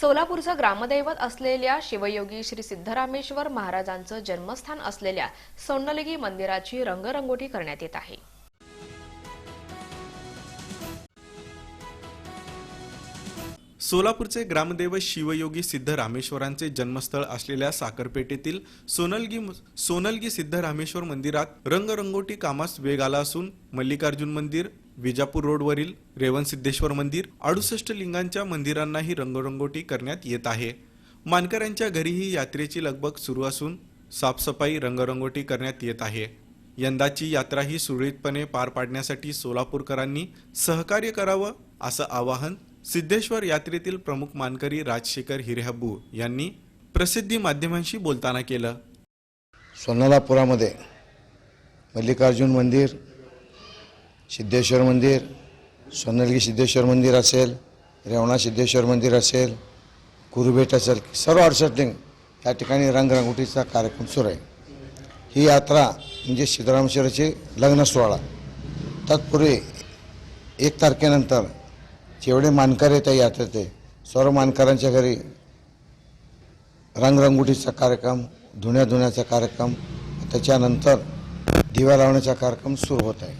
सोलापूरचं ग्रामदैवत असलेल्या शिवयोगी श्री सिद्धरामेश्वर महाराजांचं जन्मस्थान असलेल्या सोन्नलगी मंदिराची रंगरंगोटी करण्यात येत आहे. सोलापूरचे ग्रामदेव शिवयोगी सिद्ध रामेश्वरांचे जन्मस्थळ असलेल्या साखरपेठेतील सोनलगी सोनलगी सिद्ध रामेश्वर मंदिरात रंगरंगोटी कामास वेग आला असून मल्लिकार्जुन मंदिर विजापूर रोडवरील रेवन सिद्धेश्वर मंदिर अडुसष्ट लिंगांच्या मंदिरांनाही रंगरंगोटी करण्यात येत आहे. मानकऱ्यांच्या घरीही यात्रेची लगबग सुरू असून साफसफाई रंगरंगोटी करण्यात येत आहे. यंदाची यात्रा ही सुरळीतपणे पार पाडण्यासाठी सोलापूरकरांनी सहकार्य करावं असं आवाहन सिद्धेश्वर यात्रेतील प्रमुख मानकरी राजशेखर हिरेहब्बू यांनी प्रसिद्धी माध्यमांशी बोलताना केलं. सोनालापुरामध्ये मल्लिकार्जुन मंदिर सिद्धेश्वर मंदिर सोनलगी सिद्धेश्वर मंदिर असेल रेवणा सिद्धेश्वर मंदिर असेल कुरुबेट असेल सर्व अडसठलिंग या ठिकाणी रंगरंगोटीचा कार्यक्रम सुरू आहे. ही यात्रा म्हणजे सिद्धरामेश्वराचे लग्न सोहळा तत्पूर्वी एक तारखेनंतर जेवढे मानकर आहेत त्या यात्रेत सर्व मानकरांच्या घरी रंगरंगोटीचा कार्यक्रम धुण्या धुण्याचा कार्यक्रम त्याच्यानंतर दिवा लावण्याचा कार्यक्रम सुरू होत आहे.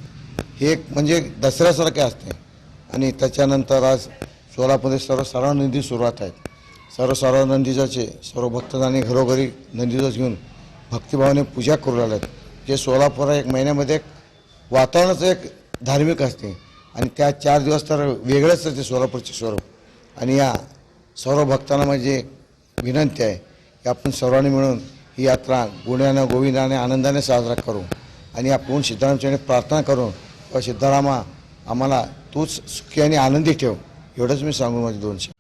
हे एक म्हणजे दसऱ्यासारखे असते. आणि त्याच्यानंतर आज सोलापूरमध्ये सर्व सर्व नंदी सुरुवात आहेत. सर्व सर्व नंदीजाचे सर्व भक्तदानी घरोघरी नंदीजाच घेऊन भक्तिभावाने पूजा करू लागल्यात जे सोलापूर एक महिन्यामध्ये एक वातावरणाचं एक धार्मिक असते. आणि त्या चार दिवस तर वेगळंच ते सोलापूरचे स्वरूप. आणि या सर्व भक्तांना माझी विनंती आहे की आपण सर्वांनी मिळून ही यात्रा गुण्यानं गोविंदाने आनंदाने साजरा करू. आणि आपण सिद्धारामच्या प्रार्थना करू व सिद्धरामा आम्हाला तूच सुखी आणि आनंदी ठेव. एवढंच मी सांगू माझे दोनशे.